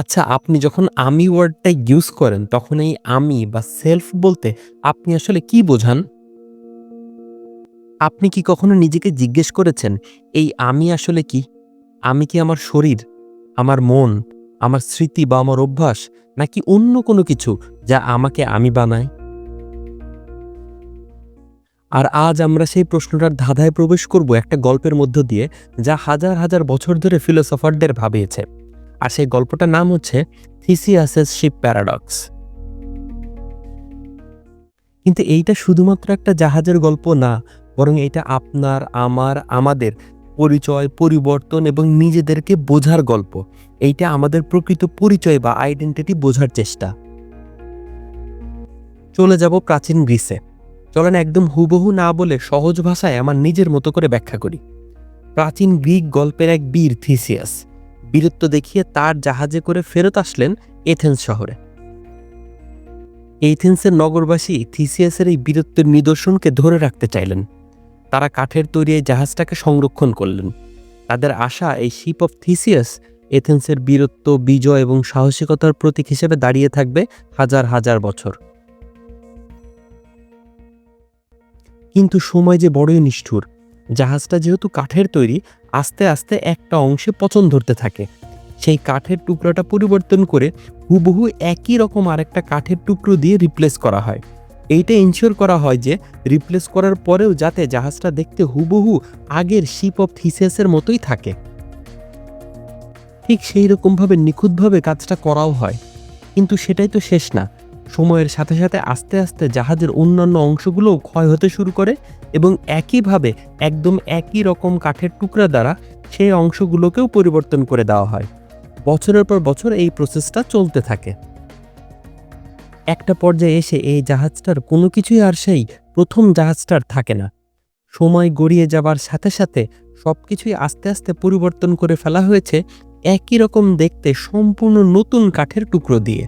আচ্ছা আপনি যখন আমি ওয়ার্ডটা ইউজ করেন, তখন এই আমি বা সেলফ বলতে আপনি আসলে কি বোঝান? আপনি কি কখনো নিজেকে জিজ্ঞেস করেছেন, এই আমি আসলে কি? আমি কি আমার শরীর, আমার মন, আমার স্মৃতি বা আমার অভ্যাস, নাকি অন্য কোনো কিছু যা আমাকে আমি বানায়? আর আজ আমরা সেই প্রশ্নটার ধাঁধায় প্রবেশ করব একটা গল্পের মধ্য দিয়ে, যা হাজার হাজার বছর ধরে ফিলোসফারদের ভাবিয়েছে। আর সেই গল্পটার নাম হচ্ছে থিসিয়াসেস শিপ প্যারাডক্স। কিন্তু এইটা শুধুমাত্র একটা জাহাজের গল্প না, বরং এটা আপনার, আমার, আমাদের পরিচয়, পরিবর্তন এবং নিজেদেরকে বোঝার গল্প। এইটা আমাদের প্রকৃত পরিচয় বা আইডেন্টিটি বোঝার চেষ্টা। চলে যাব প্রাচীন গ্রিসে। চলেন একদম হুবহু না বলে সহজ ভাষায় আমার নিজের মতো করে ব্যাখ্যা করি। প্রাচীন গ্রিক গল্পের এক বীর থিসিয়াস। বীরত্ব দেখিয়ে তার জাহাজে করে ফেরত আসলেন এথেন্স শহরে। এথেন্সের নগরবাসী থিসিয়াসের এই বীরত্বের নিদর্শনকে ধরে রাখতে চাইলেন। তারা কাঠের তৈরি এই জাহাজটাকে সংরক্ষণ করলেন। তাদের আশা এই শিপ অফ থিসিয়াস এথেন্সের বীরত্ব, বিজয় এবং সাহসিকতার প্রতীক হিসেবে দাঁড়িয়ে থাকবে হাজার হাজার বছর। কিন্তু সময় যে বড়ই নিষ্ঠুর। জাহাজটা যেহেতু কাঠের তৈরি, আস্তে আস্তে একটা অংশে পচন ধরতে থাকে। সেই কাঠের টুকরোটা পরিবর্তন করে হুবহু একই রকম আরেকটা কাঠের টুকরো দিয়ে রিপ্লেস করা হয়। এইটা ইনশিওর করা হয় যে রিপ্লেস করার পরেও যাতে জাহাজটা দেখতে হুবহু আগের শিপ অফ থিসিয়াসের মতোই থাকে। ঠিক সেই রকমভাবে নিখুঁতভাবে কাজটা করাও হয়। কিন্তু সেটাই তো শেষ না। সময়ের সাথে সাথে আস্তে আস্তে জাহাজের অন্যান্য অংশগুলোও ক্ষয় হতে শুরু করে এবং একইভাবে একদম একই রকম কাঠের টুকরা দ্বারা সেই অংশগুলোকেও পরিবর্তন করে দেওয়া হয়। বছরের পর বছর এই প্রসেসটা চলতে থাকে। একটা পর্যায়ে এসে এই জাহাজটার কোনো কিছুই আর সেই প্রথম জাহাজটার থাকে না। সময় গড়িয়ে যাবার সাথে সাথে সব কিছুই আস্তে আস্তে পরিবর্তন করে ফেলা হয়েছে একই রকম দেখতে সম্পূর্ণ নতুন কাঠের টুকরো দিয়ে।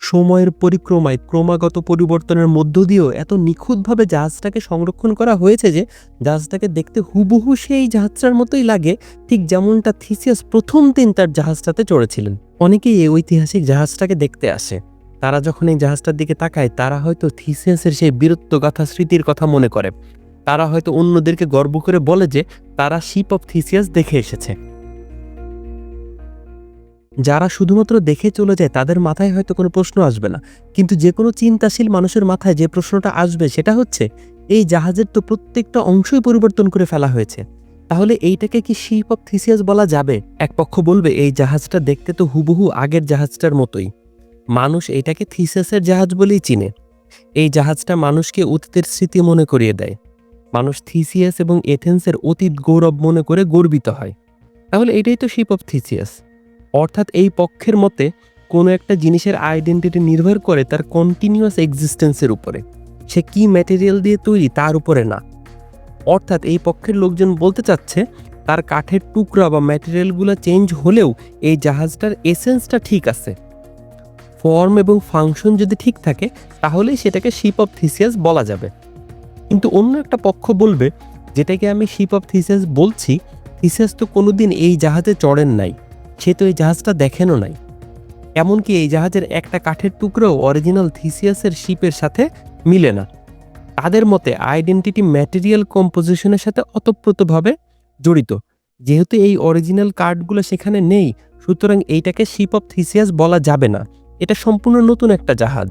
সময়ের পরিক্রমায় ক্রমাগত পরিবর্তনের মধ্য দিয়েও এত নিখুঁতভাবে জাহাজটাকে সংরক্ষণ করা হয়েছে যে জাহাজটাকে দেখতে হুবহু সেই জাহাজটার মতোই লাগে, ঠিক যেমনটা থিসিয়াস প্রথম দিন তার জাহাজটাতে চড়েছিলেন। অনেকেই এই ঐতিহাসিক জাহাজটাকে দেখতে আসে। তারা যখন এই জাহাজটার দিকে তাকায়, তারা হয়তো থিসিয়াসের সেই বীরত্বগাথা স্মৃতির কথা মনে করে। তারা হয়তো অন্যদেরকে গর্ব করে বলে যে তারা শিপ অফ থিসিয়াস দেখে এসেছে। যারা শুধুমাত্র দেখে চলে যায়, তাদের মাথায় হয়তো কোনো প্রশ্ন আসবে না। কিন্তু যে কোনো চিন্তাশীল মানুষের মাথায় যে প্রশ্নটা আসবে, সেটা হচ্ছে, এই জাহাজের তো প্রত্যেকটা অংশই পরিবর্তন করে ফেলা হয়েছে। তাহলে এইটাকে কি শিপ অফ থিসিয়াস বলা যাবে? এক পক্ষ বলবে, এই জাহাজটা দেখতে তো হুবহু আগের জাহাজটার মতোই। মানুষ এটাকে থিসিয়াসের জাহাজ বলেই চিনে। এই জাহাজটা মানুষকে অতীতের স্মৃতি মনে করিয়ে দেয়। মানুষ থিসিয়াস এবং এথেন্সের অতীত গৌরব মনে করে গর্বিত হয়। তাহলে এটাই তো শিপ অফ থিসিয়াস। অর্থাৎ এই পক্ষের মতে কোনো একটা জিনিসের আইডেন্টিটি নির্ভর করে তার কন্টিনিউয়াস এক্সিস্টেন্সের উপরে। সে কি ম্যাটেরিয়াল দিয়ে তৈরি তার উপরে না। অর্থাৎ এই পক্ষের লোকজন বলতে চাচ্ছে, তার কাঠের টুকরা বা ম্যাটেরিয়ালগুলো চেঞ্জ হলেও এই জাহাজটার এসেন্সটা ঠিক আছে। ফর্ম এবং ফাংশন যদি ঠিক থাকে, তাহলেই সেটাকে শিপ অফ থিসিয়াস বলা যাবে। কিন্তু অন্য একটা পক্ষ বলবে, যেটাকে আমি শিপ অফ থিসিয়াস বলছি থিসিয়াস তো কোনোদিন এই জাহাজে চড়েন নাই। সে তো এই জাহাজটা দেখেনও নাই। এমনকি এই জাহাজের একটা কাঠের টুকরোও অরিজিনাল থিসিয়াসের শিপের সাথে মিলে না। তাদের মতে আইডেন্টিটি ম্যাটেরিয়াল কম্পোজিশনের সাথে অতপ্রতভাবে জড়িত। যেহেতু এই অরিজিনাল কার্ডগুলো সেখানে নেই, সুতরাং এইটাকে শিপ অফ থিসিয়াস বলা যাবে না। এটা সম্পূর্ণ নতুন একটা জাহাজ।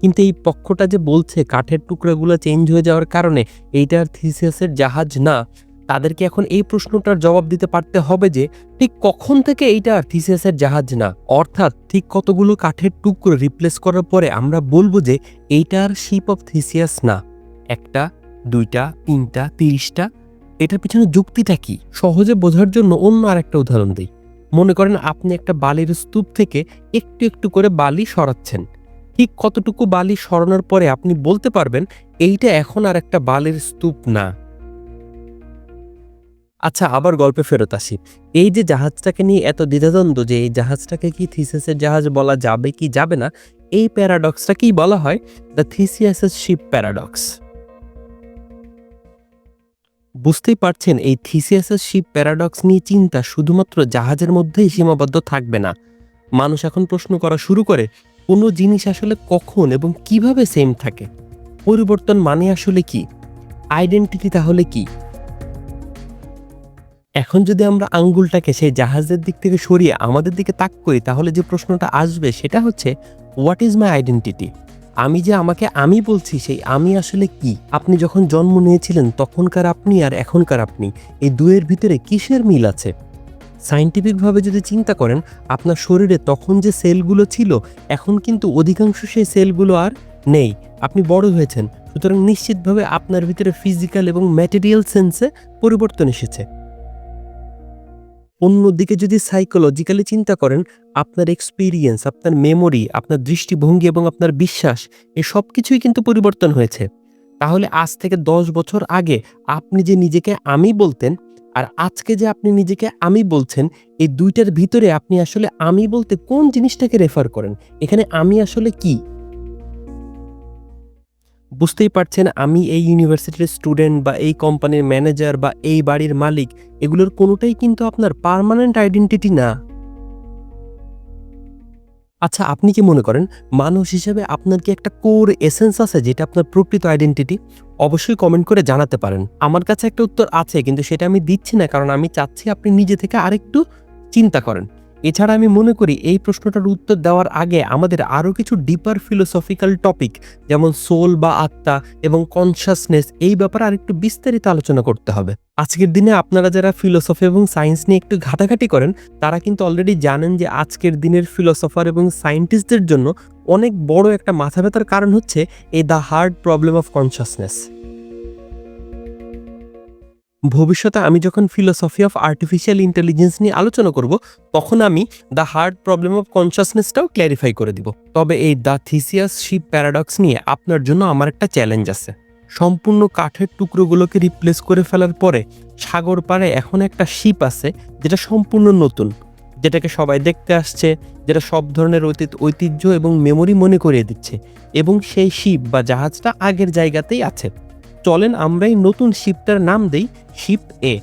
কিন্তু এই পক্ষটা যে বলছে কাঠের টুকরাগুলো চেঞ্জ হয়ে যাওয়ার কারণে, এইটা আর থিসিয়াসের জাহাজ না। তাদেরকে এখন এই প্রশ্নটার জবাব দিতে পারতে হবে যে, ঠিক কখন থেকে এইটা আর থিসিয়াসের জাহাজ না? অর্থাৎ ঠিক কতগুলো কাঠের টুকরো রিপ্লেস করার পরে আমরা বলব যে, এইটা আর শিপ অফ থিসিয়াস না। একটা, দুইটা, তিনটা, তিরিশটা, এটার পিছনে যুক্তিটা কি? সহজে বোঝার জন্য অন্য আরেকটা উদাহরণ দিই। মনে করেন আপনি একটা বালির স্তূপ থেকে একটু একটু করে বালি সরাচ্ছেন। ঠিক কতটুকু বালি সরানোর পরে আপনি বলতে পারবেন, এইটা এখন আর একটা বালির স্তূপ না। আচ্ছা আবার গল্পে ফেরত আসি। এই যে জাহাজটাকে নিয়ে এত দ্বিধাদ্বন্দ্ব যে এই জাহাজটাকে কি থিসিসের জাহাজ বলা যাবে কি যাবে না, এই প্যারাডক্সটাকেই বলা হয়? দ্য থিসিয়াসের শিপ প্যারাডক্স। বুঝতেই পারছেন, এই থিসিয়াসের শিপ প্যারাডক্স নিয়ে চিন্তা শুধুমাত্র জাহাজের মধ্যেই সীমাবদ্ধ থাকবে না। মানুষ এখন প্রশ্ন করা শুরু করে, কোনো জিনিস আসলে কখন এবং কীভাবে সেম থাকে? পরিবর্তন মানে আসলে কি? আইডেন্টিটি তাহলে কি? এখন যদি আমরা আঙ্গুলটাকে সেই জাহাজের দিক থেকে সরিয়ে আমাদের দিকে তাক করি, তাহলে যে প্রশ্নটা আসবে সেটা হচ্ছে হোয়াট ইজ মাই আইডেন্টিটি আমি যে আমাকে আমি বলছি, সেই আমি আসলে কি? আপনি যখন জন্ম নিয়েছিলেন, তখনকার আপনি আর এখনকার আপনি, এই দুয়ের ভিতরে কিসের মিল আছে? সাইন্টিফিকভাবে যদি চিন্তা করেন, আপনার শরীরে তখন যে সেলগুলো ছিল, এখন কিন্তু অধিকাংশ সেই সেলগুলো আর নেই। আপনি বড় হয়েছেন, সুতরাং নিশ্চিতভাবে আপনার ভিতরে ফিজিক্যাল এবং ম্যাটেরিয়াল সেন্সে পরিবর্তন এসেছে। অন্যদিকে যদি সাইকোলজিক্যালি চিন্তা করেন, আপনার এক্সপিরিয়েন্স আপনার মেমোরি আপনার দৃষ্টিভঙ্গি এবং আপনার বিশ্বাস এই সব কিছুই কিন্তু পরিবর্তন হয়েছে। তাহলে আজ থেকে দশ বছর আগে আপনি যে নিজেকে আমি বলতেন আর আজকে যে আপনি নিজেকে আমি বলছেন, এই দুইটার ভিতরে আপনি আসলে আমি বলতে কোন জিনিসটাকে রেফার করেন? এখানে আমি আসলে কি? বুঝতেই পারছেন, আমি এই ইউনিভার্সিটির স্টুডেন্ট বা এই কোম্পানির ম্যানেজার বা এই বাড়ির মালিক, এগুলোর কোনোটাই কিন্তু আপনার পার্মানেন্ট আইডেন্টিটি না। আচ্ছা আপনি কি মনে করেন, মানুষ হিসেবে আপনার কি একটা কোর এসেন্স আছে যেটা আপনার প্রকৃত আইডেন্টিটি অবশ্যই কমেন্ট করে জানাতে পারেন। আমার কাছে একটা উত্তর আছে, কিন্তু সেটা আমি দিচ্ছি না, কারণ আমি চাচ্ছি আপনি নিজে থেকে আরেকটু চিন্তা করেন। এছাড়া আমি মনে করি এই প্রশ্নটার উত্তর দেওয়ার আগে আমাদের আরও কিছু ডিপার ফিলোসফিক্যাল টপিক যেমন সোল বা আত্মা এবং কনসাসনেস এই ব্যাপারে আরেকটু বিস্তারিত আলোচনা করতে হবে। আজকের দিনে আপনারা যারা ফিলোসফি এবং সায়েন্স নিয়ে একটু ঘাটাঘাটি করেন, তারা কিন্তু অলরেডি জানেন যে আজকের দিনের ফিলোসফার এবং সায়েন্টিস্টদের জন্য অনেক বড় একটা মাথা ব্যথার কারণ হচ্ছে এই the hard problem of consciousness ভবিষ্যতে আমি যখন ফিলোসফি অফ আর্টিফিশিয়াল ইন্টেলিজেন্স নিয়ে আলোচনা করব, তখন আমি দ্য হার্ড প্রবলেম অফ কনসাসনেসটাও ক্ল্যারিফাই করে দিব। তবে এই দ্য থিসিয়াস শিপ প্যারাডক্স নিয়ে আপনার জন্য আমার একটা চ্যালেঞ্জ আছে। সম্পূর্ণ কাঠের টুকরোগুলোকে রিপ্লেস করে ফেলার পরে সাগর পাড়ে এখন একটা শিপ আছে, যেটা সম্পূর্ণ নতুন, যেটাকে সবাই দেখতে আসছে, যেটা সব ধরনের অতীত, ঐতিহ্য এবং মেমোরি মনে করিয়ে দিচ্ছে এবং সেই শিপ বা জাহাজটা আগের জায়গাতেই আছে। চলেন আমরা এই নতুন শিপটার নাম দেই শিপ এ।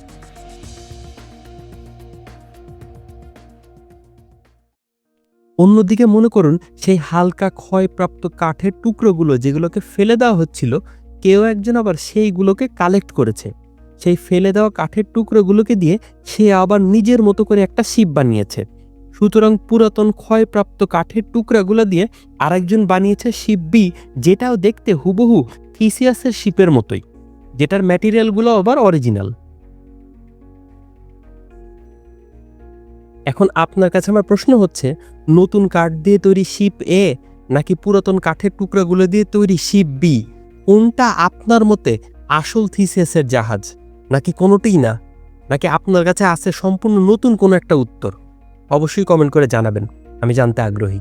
অন্যদিকে মনে করুন, সেই হালকা ক্ষয়প্রাপ্ত কাঠের টুকরোগুলো যেগুলোকে ফেলে দেওয়া হচ্ছিল, কেউ একজন আবার সেইগুলোকে কালেক্ট করেছে। সেই ফেলে দেওয়া কাঠের টুকরোগুলোকে দিয়ে সে আবার নিজের মতো করে একটা শিপ বানিয়েছে। সুতরাং পুরাতন ক্ষয়প্রাপ্ত কাঠের টুকরাগুলো দিয়ে আরেকজন বানিয়েছে শিব বি, যেটাও দেখতে হুবহু থিসিয়াসের শিপের মতোই, যেটার ম্যাটেরিয়ালগুলো আবার অরিজিনাল এখন আপনার কাছে আমার প্রশ্ন হচ্ছে, নতুন কাঠ দিয়ে তৈরি শিপ এ নাকি পুরাতন কাঠের টুকরাগুলো দিয়ে তৈরি শিপ বি কোনটা আপনার মতে আসল থিসিয়াসের জাহাজ? নাকি কোনোটিই না? নাকি আপনার কাছে আছে সম্পূর্ণ নতুন কোনো একটা উত্তর? অবশ্যই কমেন্ট করে জানাবেন, আমি জানতে আগ্রহী।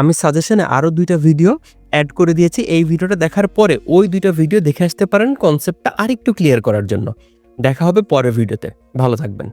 আমি সাজেশনে আরও দুইটা ভিডিও অ্যাড করে দিয়েছি। এই ভিডিওটা দেখার পরে ওই দুইটা ভিডিও দেখে আসতে পারেন কনসেপ্টটা আরেকটু ক্লিয়ার করার জন্য। দেখা হবে পরের ভিডিওতে ভালো থাকবেন।